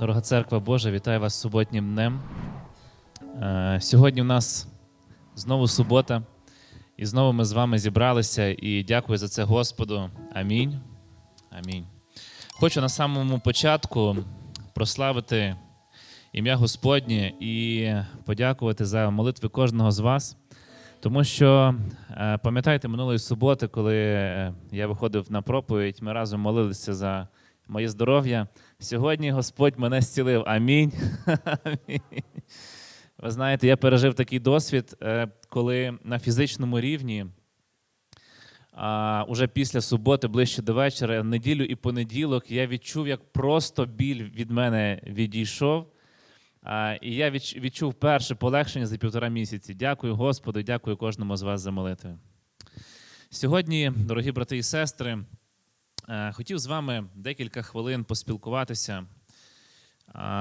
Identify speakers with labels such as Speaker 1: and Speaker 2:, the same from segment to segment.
Speaker 1: Дорога церква Божа, вітаю вас суботнім днем. Е, Сьогодні у нас знову субота, і знову ми з вами зібралися. І дякую за це Господу. Амінь. Амінь. Хочу на самому початку прославити ім'я Господнє і подякувати за молитви кожного з вас. Тому що е, пам'ятаєте минулої суботи, коли е, я виходив на проповідь, ми разом молилися за моє здоров'я. Сьогодні Господь мене зцілив. Амінь. Ви знаєте, я пережив такий досвід, е, коли на фізичному рівні, уже після суботи, ближче до вечора, неділю і понеділок, я відчув, як просто біль від мене відійшов. І я відчув перше полегшення за півтора місяці. Дякую Господу, дякую кожному з вас за молитви. Сьогодні, дорогі брати і сестри, хотів з вами декілька хвилин поспілкуватися.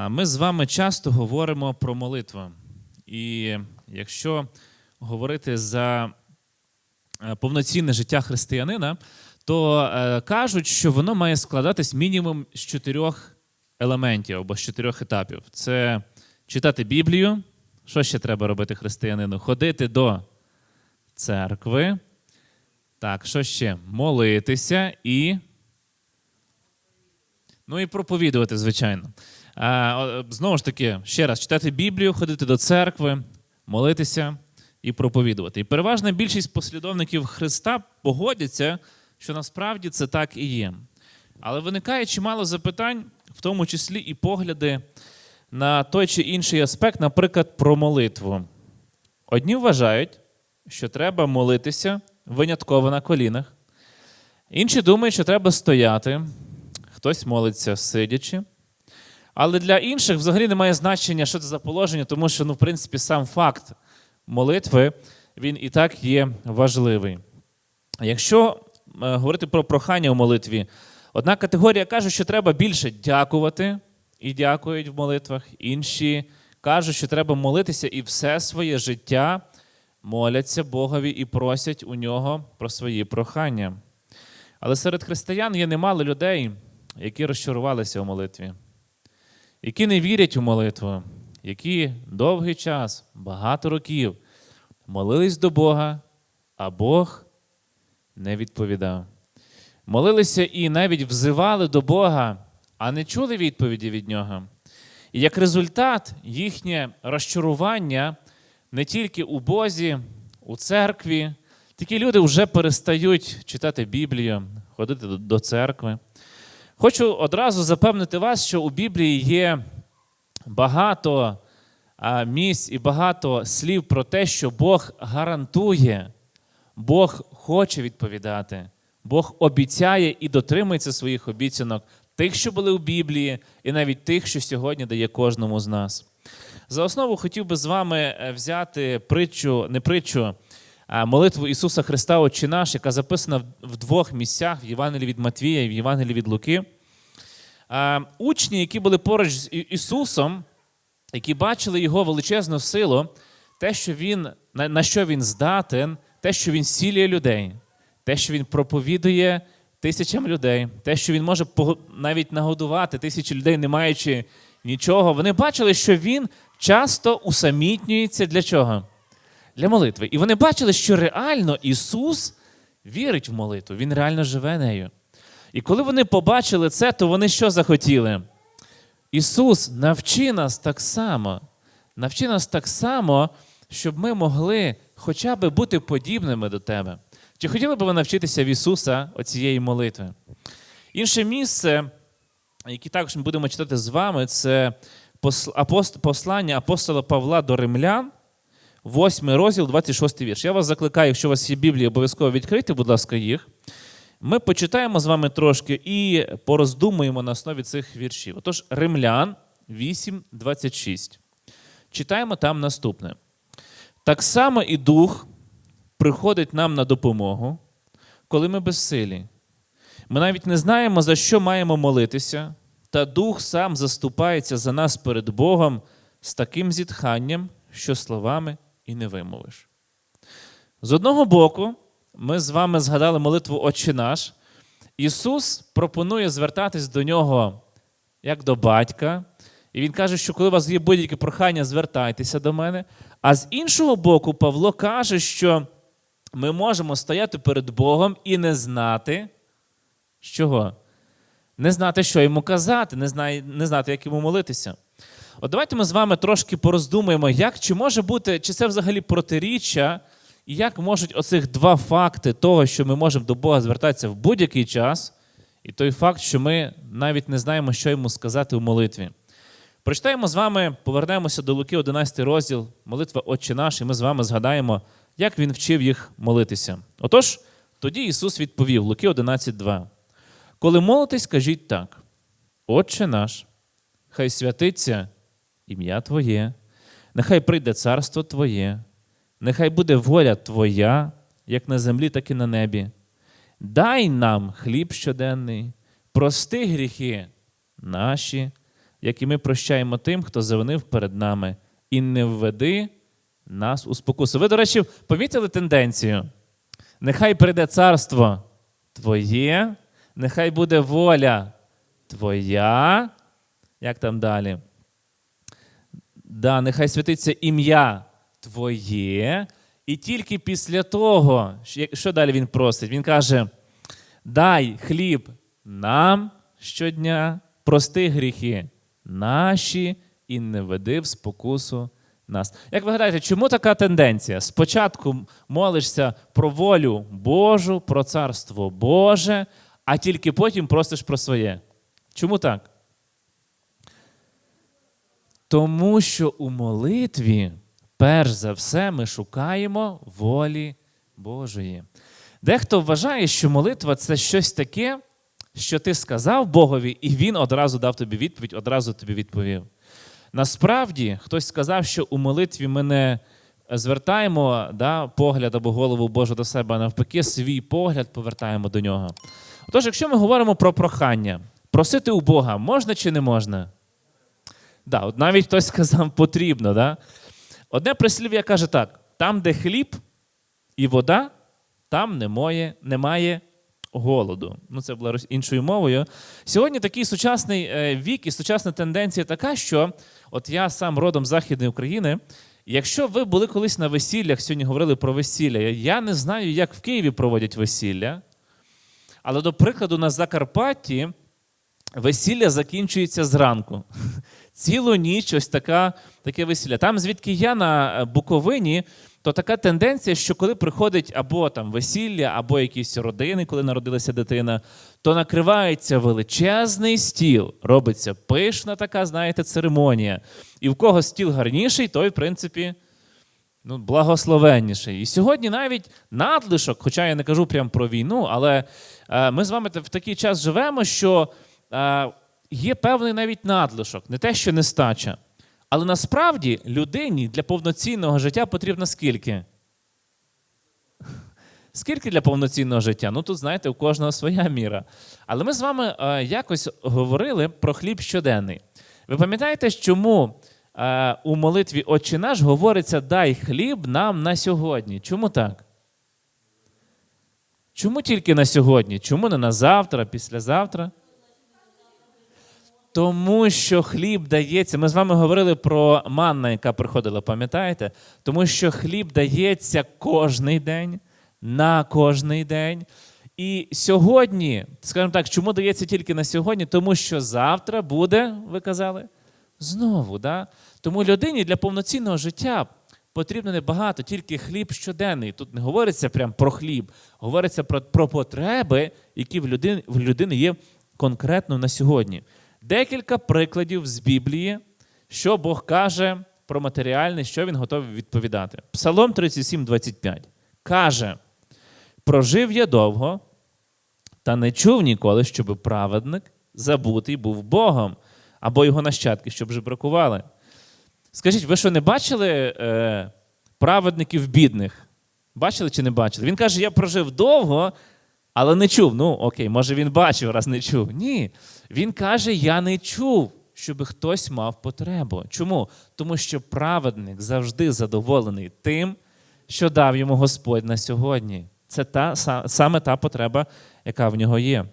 Speaker 1: Ми з вами часто говоримо про молитву. І якщо говорити за е, повноцінне життя християнина, то е, кажуть, що воно має складатись мінімум з чотирьох елементів або з чотирьох етапів: це читати Біблію. Що ще треба робити християнину? Ходити до церкви. Так, що ще? Молитися і. Ну і проповідувати, звичайно. Знову ж таки, ще раз, читати Біблію, ходити до церкви, молитися і проповідувати. І переважна більшість послідовників Христа погодяться, що насправді це так і є. Але виникає чимало запитань, в тому числі і погляди на той чи інший аспект, наприклад, про молитву. Одні вважають, що треба молитися винятково на колінах. Інші думають, що треба стояти, хтось молиться сидячи. Але для інших взагалі немає значення, що це за положення, тому що, ну, в принципі, сам факт молитви він і так є важливий. Якщо е, говорити про прохання у молитві, одна категорія каже, що треба більше дякувати і дякують в молитвах. Інші кажуть, що треба молитися і все своє життя моляться Богові і просять у нього про свої прохання. Але серед християн є немало людей, які розчарувалися у молитві, які не вірять у молитву, які довгий час, багато років молились до Бога, а Бог не відповідав. Молилися і навіть взивали до Бога, а не чули відповіді від Нього. І як результат, їхнє розчарування не тільки у Бозі, у церкві. Такі люди вже перестають читати Біблію, ходити до- церкви. Хочу одразу запевнити вас, що у Біблії є багато місць і багато слів про те, що Бог гарантує, Бог хоче відповідати, Бог обіцяє і дотримується своїх обіцянок, тих, що були у Біблії, і навіть тих, що сьогодні дає кожному з нас. За основу хотів би з вами е, взяти притчу, не притчу, молитву Ісуса Христа Отче наш, яка записана в- двох місцях в Євангелії від Матвія і в Євангелії від Луки. Учні, які були поруч з Ісусом, які бачили Його величезну силу, те, що він, на що він здатен, те, що він сілює людей, те, що він проповідує тисячам людей, те, що він може навіть нагодувати тисячі людей, не маючи нічого, вони бачили, що він часто усамітнюється для чого? Для молитви. І вони бачили, що реально Ісус вірить в молитву, Він реально живе нею. І коли вони побачили це, то вони що захотіли? Ісус, навчи нас так само, навчи нас так само, щоб ми могли хоча б бути подібними до Тебе. Чи хотіли б ви навчитися в Ісуса оцієї молитви? Інше місце, яке також ми будемо читати з вами, це послання апостола Павла до римлян, 8 розділ, 26 вірш. Я вас закликаю, якщо у вас є Біблія, обов'язково відкрийте, будь ласка, їх. Ми почитаємо з вами трошки і пороздумуємо на основі цих віршів. Отож, Римлян 8, 26. Читаємо там наступне. Так само і Дух приходить нам на допомогу, коли ми безсилі. Ми навіть не знаємо, за що маємо молитися, та Дух сам заступається за нас перед Богом з таким зітханням, що словами і не вимовиш. З одного боку, ми з вами згадали молитву Отче наш. Ісус пропонує звертатись до нього як до батька, І він каже, що коли у вас є будь-яке прохання, звертайтеся до мене. А з іншого боку, Павло каже, що ми можемо стояти перед Богом і не знати, чого? Не знати, що йому казати, не знати, як йому молитися. От давайте ми з вами трошки пороздумаємо, як чи може бути, чи це взагалі протиріччя, і як можуть оцих два факти того, що ми можемо до Бога звертатися в будь-який час, і той факт, що ми навіть не знаємо, що йому сказати у молитві. Прочитаємо з вами, повернемося до Луки, 11 розділ, молитва Отче наш, і ми з вами згадаємо, як він вчив їх молитися. Отож, тоді Ісус відповів, Луки 11.2. Коли молитесь, кажіть так: Отче наш, хай святиться ім'я Твоє, нехай прийде царство Твоє, нехай буде воля Твоя, як на землі, так і на небі. Дай нам хліб щоденний, прости гріхи наші, як і ми прощаємо тим, хто завинив перед нами, і не введи нас у спокусу. Ви, до речі, помітили тенденцію? Нехай прийде царство Твоє, нехай буде воля Твоя. Як там далі? Да, нехай святиться ім'я Твоє. І тільки після того, що далі він просить? Він каже: дай хліб нам щодня, прости гріхи наші і не веди в спокусу нас. Як ви гадаєте, чому така тенденція? Спочатку молишся про волю Божу, про царство Боже, а тільки потім просиш про своє. Чому так? Тому що у молитві, перш за все, ми шукаємо волі Божої. Дехто вважає, що молитва це щось таке, що ти сказав Богові, і Він одразу дав тобі відповідь, одразу тобі відповів. Насправді, хтось сказав, що у молитві ми не звертаємо да, погляд або голову Божу до себе, а навпаки, свій погляд повертаємо до нього. Отож, якщо ми говоримо про прохання, просити у Бога можна чи не можна? Да, от навіть хтось сказав, потрібно. Да? Одне прислів'я каже так: там, де хліб і вода, там немає, немає голоду. Ну, це було іншою мовою. Сьогодні такий сучасний е, вік і сучасна тенденція така, що от я сам родом Західної України. Якщо ви були колись на весіллях, сьогодні говорили про весілля, я не знаю, як в Києві проводять весілля. Але, до прикладу, на Закарпатті весілля закінчується зранку. Цілу ніч ось така, таке весілля. Там, звідки я на Буковині, то така тенденція, що коли приходить або там весілля, або якісь родини, коли народилася дитина, то накривається величезний стіл, робиться пишна така, знаєте, церемонія. І в кого стіл гарніший, той, в принципі, ну, благословенніший. І сьогодні навіть надлишок, хоча я не кажу прямо про війну, але е, ми з вами в такий час живемо, що е, є певний навіть надлишок, не те, що нестача. Але насправді людині для повноцінного життя потрібно скільки? Скільки для повноцінного життя? Ну тут, знаєте, у кожного своя міра. Але ми з вами е, якось говорили про хліб щоденний. Ви пам'ятаєте, чому е, у молитві Отче наш говориться дай хліб нам на сьогодні? Чому так? Чому тільки на сьогодні? Чому не на завтра, післязавтра? Тому що хліб дається. Ми з вами говорили про манна, яка приходила, пам'ятаєте? Тому що хліб дається кожний день, на кожний день. І сьогодні, скажімо так, чому дається тільки на сьогодні? Тому що завтра буде, ви казали, знову. Да? Тому людині для повноцінного життя потрібно небагато, тільки хліб щоденний. Тут не говориться прямо про хліб, говориться про, про потреби, які в людини, в людини є конкретно на сьогодні. Декілька прикладів з Біблії, що Бог каже про матеріальне, що він готовий відповідати. Псалом 37, 25 каже: Прожив я довго, та не чув ніколи, щоб праведник забутий був Богом, або його нащадки, щоб жебракували. Скажіть, ви що не бачили е, праведників бідних? Бачили чи не бачили? Він каже: Я прожив довго, але не чув. Ну, окей, може він бачив, раз не чув. Ні. Він каже: Я не чув, щоб хтось мав потребу. Чому? Тому що праведник завжди задоволений тим, що дав йому Господь на сьогодні. Це та, саме та потреба, яка в нього є.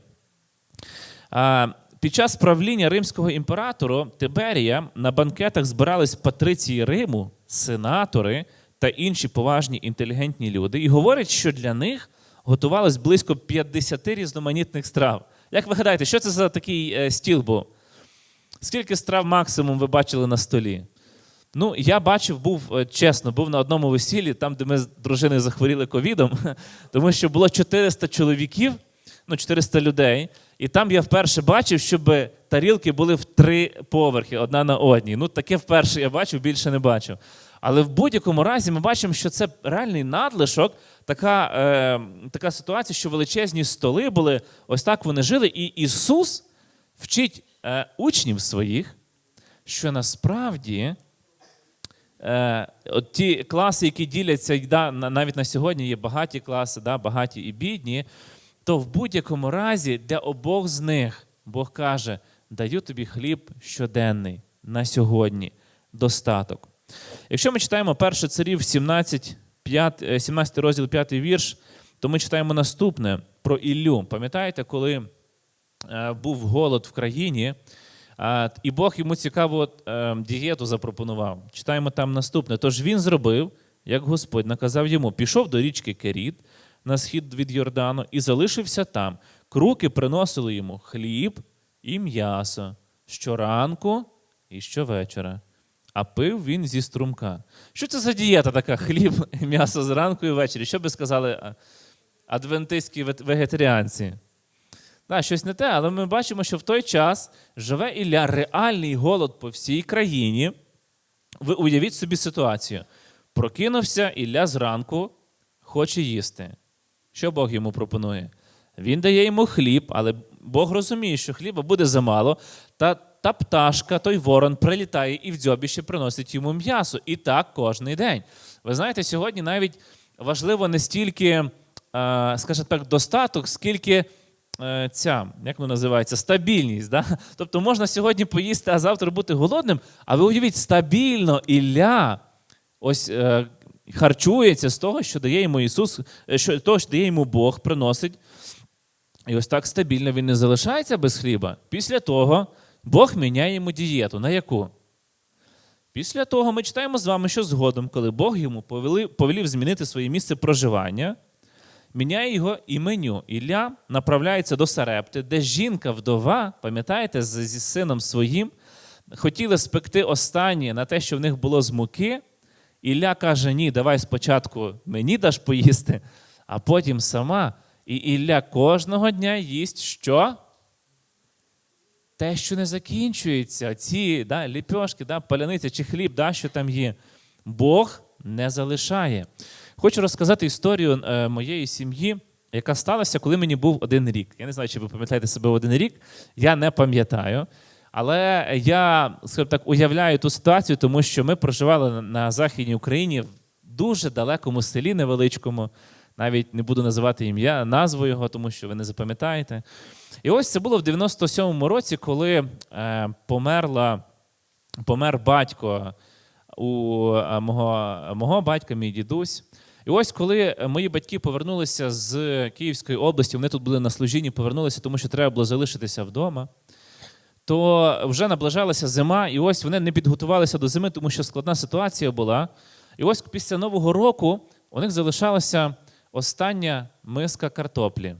Speaker 1: А, під час правління римського імператора Тиберія на банкетах збирались патриції Риму, сенатори та інші поважні інтелігентні люди, і говорять, що для них готувалось близько 50 різноманітних страв. Як ви гадаєте, що це за такий е, стіл був? Скільки страв максимум ви бачили на столі? Ну, я бачив, був е, чесно, був на одному весіллі, там, де ми з дружиною захворіли ковідом, тому що було 400 чоловіків, ну, 400 людей. І там я вперше бачив, щоб тарілки були в три поверхи, одна на одній. Ну, таке вперше я бачив, більше не бачив. Але в будь-якому разі ми бачимо, що це реальний надлишок, така, е, така ситуація, що величезні столи були, ось так вони жили. І Ісус вчить е, учнів своїх, що насправді е, от ті класи, які діляться, да, навіть на сьогодні є багаті класи, да, багаті і бідні, то в будь-якому разі для обох з них Бог каже: даю тобі хліб щоденний на сьогодні, достаток. Якщо ми читаємо 1 царів 17, 5, е, 17 розділ 5 вірш, то ми читаємо наступне про Іллю. Пам'ятаєте, коли е, був голод в країні, і Бог йому цікаву е, дієту запропонував. Читаємо там наступне. Тож він зробив, як Господь наказав йому, пішов до річки Керіт на схід від Йордану і залишився там. Круки приносили йому хліб і м'ясо щоранку і щовечора. А пив він зі струмка. Що це за дієта така? Хліб, м'ясо зранку і ввечері? Що би сказали адвентистські вегетаріанці? Да, щось не те, але ми бачимо, що в той час живе Ілля реальний голод по всій країні. Ви уявіть собі ситуацію. Прокинувся Ілля зранку, хоче їсти. Що Бог йому пропонує? Він дає йому хліб, але Бог розуміє, що хліба буде замало, та та пташка, той ворон прилітає і в дзьобіще приносить йому м'ясо. І так кожний день. Ви знаєте, сьогодні навіть важливо не стільки, е, скажімо так, достаток, скільки е, ця, як воно називається, стабільність. Да? Тобто можна сьогодні поїсти, а завтра бути голодним, а ви уявіть, стабільно Ілля ось е, харчується з того, що дає йому Ісус, що того, що дає йому Бог, приносить. І ось так стабільно він не залишається без хліба. Після того Бог міняє йому дієту. На яку? Після того ми читаємо з вами, що згодом, коли Бог йому повелів змінити своє місце проживання, міняє його і меню. Ілля направляється до Сарепти, де жінка-вдова, пам'ятаєте, зі сином своїм, хотіли спекти останнє на те, що в них було з муки. Ілля каже: ні, давай спочатку мені даш поїсти, а потім сама. І Ілля кожного дня їсть що? Те, що не закінчується, ці да, ліпьошки, да, паляниця чи хліб, да, що там є. Бог не залишає. Хочу розказати історію е, моєї сім'ї, яка сталася, коли мені був один рік. Я не знаю, чи ви пам'ятаєте себе один рік. Я не пам'ятаю. Але я, скажімо так, уявляю ту ситуацію, тому що ми проживали на- Західній Україні в дуже далекому селі невеличкому. Навіть не буду називати ім'я, назву його, тому що ви не запам'ятаєте. І ось це було в 97-му році, коли е, померла, помер батько у е, мого, мого батька, мій дідусь. І ось коли мої батьки повернулися з Київської області, вони тут були на служінні, повернулися, тому що треба було залишитися вдома. То вже наближалася зима, і ось вони не підготувалися до зими, тому що складна ситуація була. І ось після Нового року у них залишалася остання миска картоплі.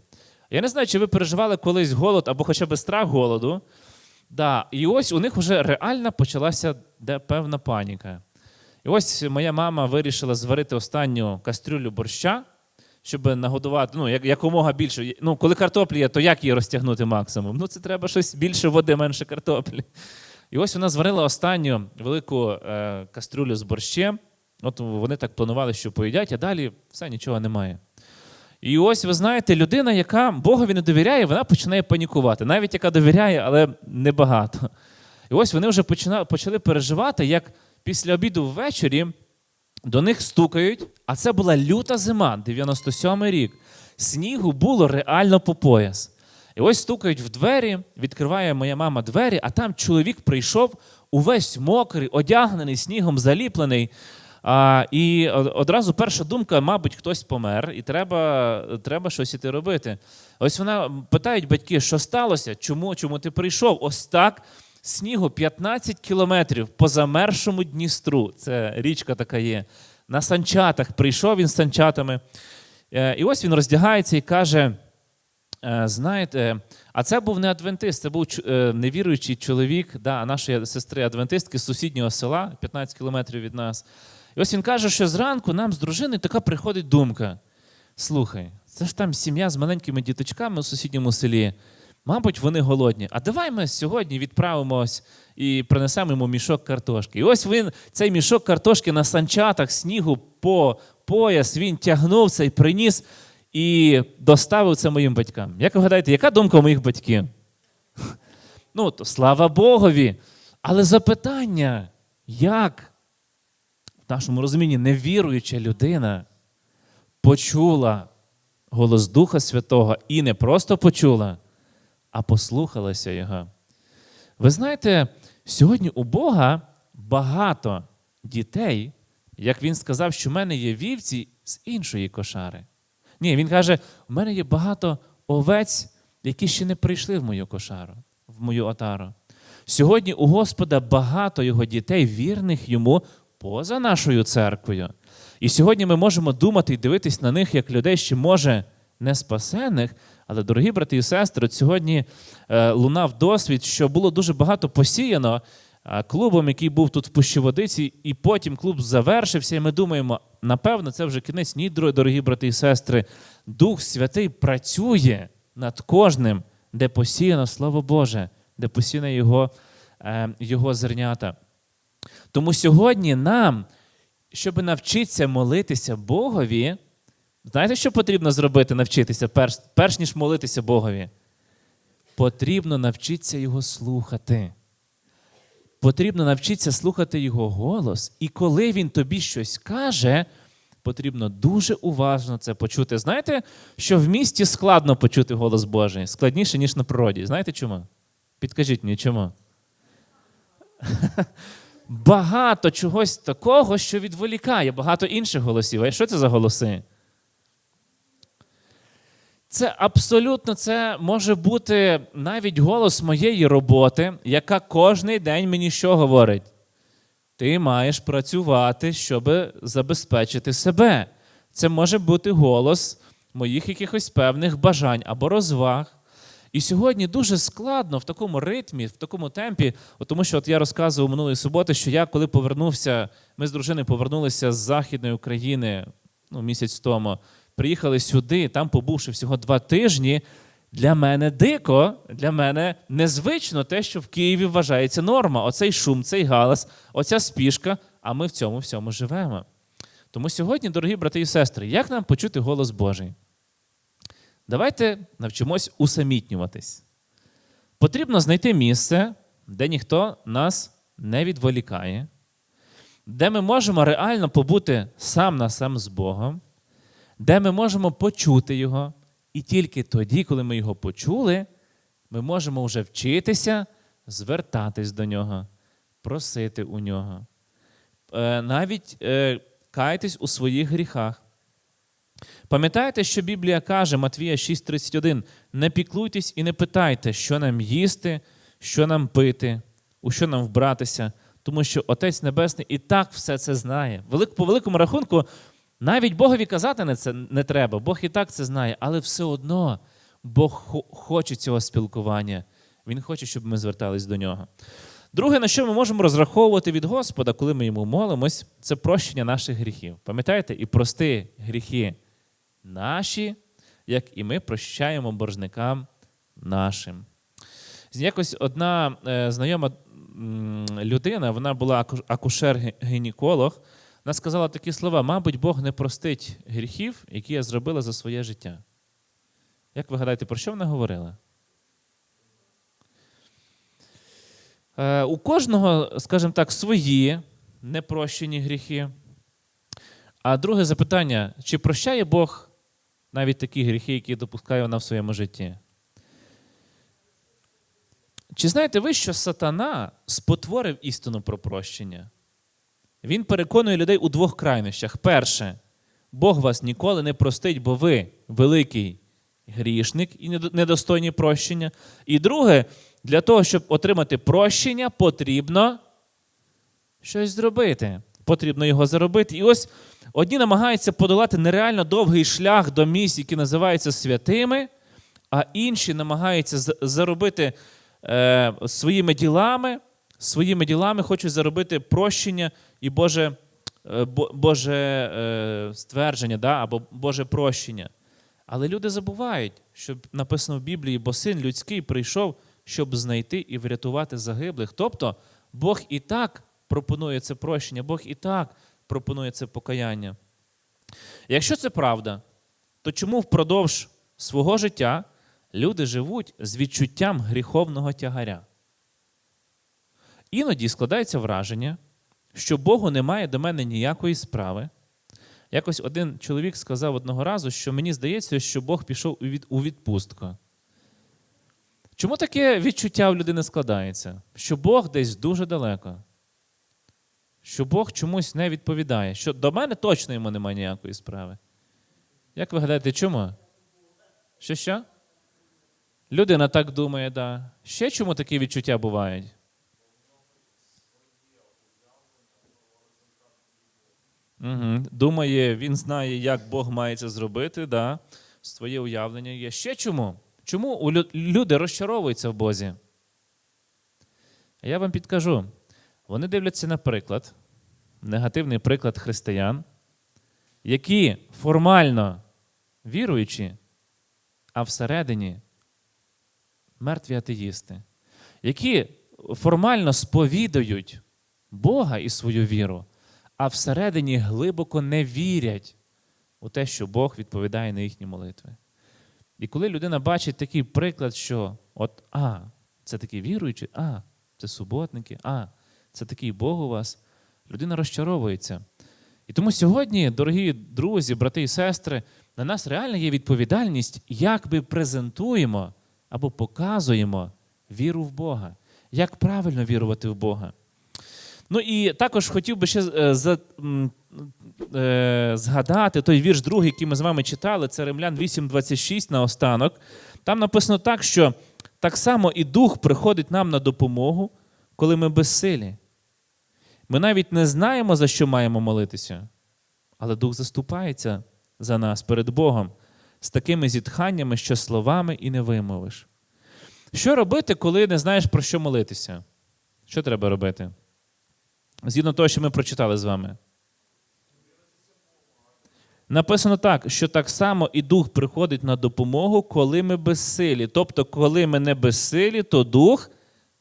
Speaker 1: Я не знаю, чи ви переживали колись голод або хоча б страх голоду. Да, і ось у них вже реально почалася певна паніка. І ось моя мама вирішила зварити останню кастрюлю борща, щоб нагодувати ну, якомога більше. Ну, коли картоплі є, то як її розтягнути максимум? Ну, це треба щось більше води, менше картоплі. І ось вона зварила останню велику е, кастрюлю з борщем. От вони так планували, що поїдять, а далі все нічого немає. І ось ви знаєте, людина, яка Богові не довіряє, вона починає панікувати. Навіть яка довіряє, але небагато. І ось вони вже почали переживати, як після обіду ввечері до них стукають, а це була люта зима, 97-й рік. Снігу було реально по пояс. І ось стукають в двері, відкриває моя мама двері, а там чоловік прийшов увесь мокрий, одягнений, снігом заліплений. А, і одразу перша думка, мабуть, хтось помер, і треба, треба щось іти робити. Ось вона питають батьки, що сталося? Чому, чому ти прийшов? Ось так. Снігу 15 кілометрів по замершому Дністру. Це річка така є. На санчатах прийшов він з санчатами. Е, І ось він роздягається і каже: Е, Знаєте, а це був не адвентист, це був е, невіруючий чоловік да, нашої сестри адвентистки з сусіднього села, 15 кілометрів від нас. І ось він каже, що зранку нам з дружиною така приходить думка: слухай, це ж там сім'я з маленькими діточками у сусідньому селі. Мабуть, вони голодні. А давай ми сьогодні відправимось і принесемо йому мішок картошки. І ось він цей мішок картошки на санчатах снігу по пояс він тягнув цей приніс і доставив це моїм батькам. Як ви гадаєте, яка думка у моїх батьків? Ну, то слава Богові. Але запитання, як в нашому розумінні невіруюча людина почула голос Духа Святого і не просто почула, а послухалася Його. Ви знаєте, сьогодні у Бога багато дітей, як він сказав, що в мене є вівці з іншої кошари. Ні, він каже: у мене є багато овець, які ще не прийшли в мою кошару, в мою отару. Сьогодні у Господа багато його дітей, вірних йому поза нашою церквою. І сьогодні ми можемо думати і дивитись на них як людей, ще може не спасених, але, дорогі брати і сестри, от сьогодні е, лунав досвід, що було дуже багато посіяно е, клубом, який був тут в Пущеводиці, і потім клуб завершився, і ми думаємо, напевно, це вже кінець. Ні, дорогі брати і сестри, Дух Святий працює над кожним, де посіяно Слово Боже, де посіяно Його, е, його зернята. Тому сьогодні нам, щоб навчитися молитися Богові, знаєте, що потрібно зробити, навчитися, перш, перш ніж молитися Богові? Потрібно навчитися Його слухати. Потрібно навчитися слухати Його голос. І коли Він тобі щось каже, потрібно дуже уважно це почути. Знаєте, що в місті складно почути голос Божий, складніше, ніж на природі. Знаєте чому? Підкажіть мені, чому? Багато чогось такого, що відволікає, багато інших голосів. А що це за голоси? Це абсолютно це може бути навіть голос моєї роботи, яка кожний день мені що говорить? Ти маєш працювати, щоб забезпечити себе. Це може бути голос моїх якихось певних бажань або розваг. І сьогодні дуже складно в такому ритмі, в такому темпі, тому що от я розказував минулої суботи, що я коли повернувся, ми з дружиною повернулися з Західної України ну, місяць тому, приїхали сюди, там побувши всього два тижні. Для мене дико, для мене незвично те, що в Києві вважається норма. Оцей шум, цей галас, оця спішка, а ми в цьому всьому живемо. Тому сьогодні, дорогі брати і сестри, як нам почути голос Божий? Давайте навчимось усамітнюватись. Потрібно знайти місце, де ніхто нас не відволікає, де ми можемо реально побути сам на сам з Богом, де ми можемо почути Його. І тільки тоді, коли ми його почули, ми можемо вже вчитися звертатись до нього, просити у нього, Е, навіть е, кайтесь у своїх гріхах. Пам'ятаєте, що Біблія каже, Матвія 6:31, не піклуйтесь і не питайте, що нам їсти, що нам пити, у що нам вбратися, тому що Отець Небесний і так все це знає. По великому рахунку, навіть Богові казати не це не треба, Бог і так це знає, але все одно Бог хоче цього спілкування. Він хоче, щоб ми звертались до нього. Друге, на що ми можемо розраховувати від Господа, коли ми йому молимось, це прощення наших гріхів. Пам'ятаєте, і прости гріхи наші, як і ми прощаємо боржникам нашим. Якось одна е, знайома людина, вона була аку- акушер-гінеколог, вона сказала такі слова: мабуть, Бог не простить гріхів, які я зробила за своє життя. Як ви гадаєте, про що вона говорила? Е, у кожного, скажімо так, свої непрощені гріхи. А друге запитання: чи прощає Бог навіть такі гріхи, які допускає вона в своєму житті? Чи знаєте ви, що сатана спотворив істину про прощення? він переконує людей у двох крайнощах. Перше, Бог вас ніколи не простить, бо ви великий грішник і недостойні прощення. І друге, для того, щоб отримати прощення, потрібно щось зробити. Потрібно його заробити. І ось одні намагаються подолати нереально довгий шлях до місць, які називаються святими, а інші намагаються заробити е, своїми ділами, своїми ділами хочуть заробити прощення і Боже, е, Боже е, ствердження да, або Боже прощення. Але люди забувають, що написано в Біблії, бо син людський прийшов, щоб знайти і врятувати загиблих. Тобто Бог і так пропонує це прощення, Бог і так пропонує це покаяння. Якщо це правда, то чому впродовж свого життя люди живуть з відчуттям гріховного тягаря? Іноді складається враження, що Богу немає до мене ніякої справи. Якось один чоловік сказав одного разу, що мені здається, що Бог пішов у відпустку. Чому таке відчуття в людини складається? Що Бог десь дуже далеко, що Бог чомусь не відповідає, що до мене точно йому немає ніякої справи. Як ви гадаєте, чому? Що що? Людина так думає, да. Ще чому такі відчуття бувають? Угу. Думає, він знає, як Бог має це зробити, да. своє уявлення є. Ще чому? Чому люди розчаровуються в Бозі? Я вам підкажу. Вони дивляться на приклад, негативний приклад християн, які формально віруючі, а всередині мертві атеїсти, які формально сповідують Бога і свою віру, а всередині глибоко не вірять у те, що Бог відповідає на їхні молитви. І коли людина бачить такий приклад, що от, а, це такі віруючі, а, це суботники, а, це такий Бог у вас, людина розчаровується. І тому сьогодні, дорогі друзі, брати і сестри, на нас реально є відповідальність, як ми презентуємо або показуємо віру в Бога, як правильно вірувати в Бога. Ну і також хотів би ще е, за, е, згадати той вірш другий, який ми з вами читали, це Римлян 8.26 наостанок. Там написано так, що так само і Дух приходить нам на допомогу, коли ми безсилі. Ми навіть не знаємо, за що маємо молитися, але Дух заступається за нас перед Богом з такими зітханнями, що словами і не вимовиш. Що робити, коли не знаєш, про що молитися? Що треба робити? Згідно того, що ми прочитали з вами. Написано так, що так само і Дух приходить на допомогу, коли ми безсилі. Тобто, коли ми не безсилі, то Дух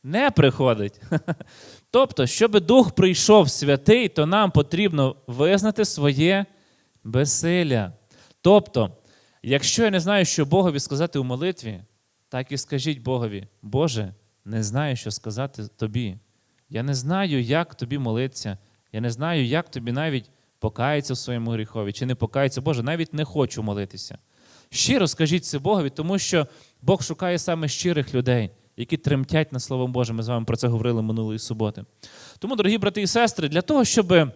Speaker 1: не приходить. Тобто, щоб Дух прийшов святий, то нам потрібно визнати своє безсилля. Тобто, якщо я не знаю, що Богові сказати у молитві, так і скажіть Богові, Боже, не знаю, що сказати тобі. Я не знаю, як тобі молитися. Я не знаю, як тобі навіть покаятися в своєму гріхові, чи не покаятися. Боже, навіть не хочу молитися. Щиро скажіть це Богові, тому що Бог шукає саме щирих людей, які тремтять над Словом Божим. Ми з вами про це говорили минулої суботи. Тому, дорогі брати і сестри, для того, щоб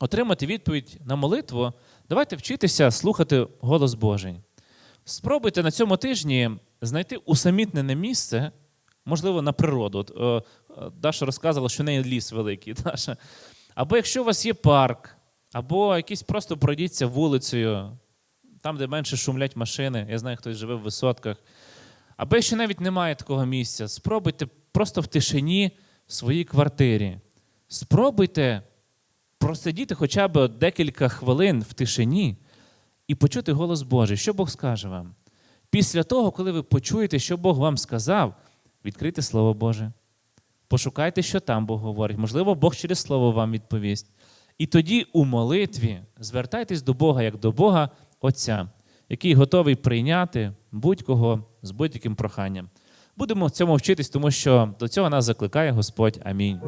Speaker 1: отримати відповідь на молитву, давайте вчитися слухати голос Божий. Спробуйте на цьому тижні знайти усамітнене місце, можливо, на природу. От, е, е, Даша розказувала, що в неї ліс великий. Даша. Або якщо у вас є парк, або якийсь просто пройдіться вулицею, там, де менше шумлять машини, я знаю, хтось живе в висотках. Або якщо навіть немає такого місця, спробуйте просто в тишині в своїй квартирі. Спробуйте просидіти хоча б декілька хвилин в тишині і почути голос Божий. Що Бог скаже вам? Після того, коли ви почуєте, що Бог вам сказав, відкрийте Слово Боже. Пошукайте, що там Бог говорить. Можливо, Бог через Слово вам відповість. І тоді у молитві звертайтесь до Бога як до Бога Отця, який готовий прийняти будь-кого з будь-яким проханням. Будемо цьому вчитись, тому що до цього нас закликає Господь. Амінь.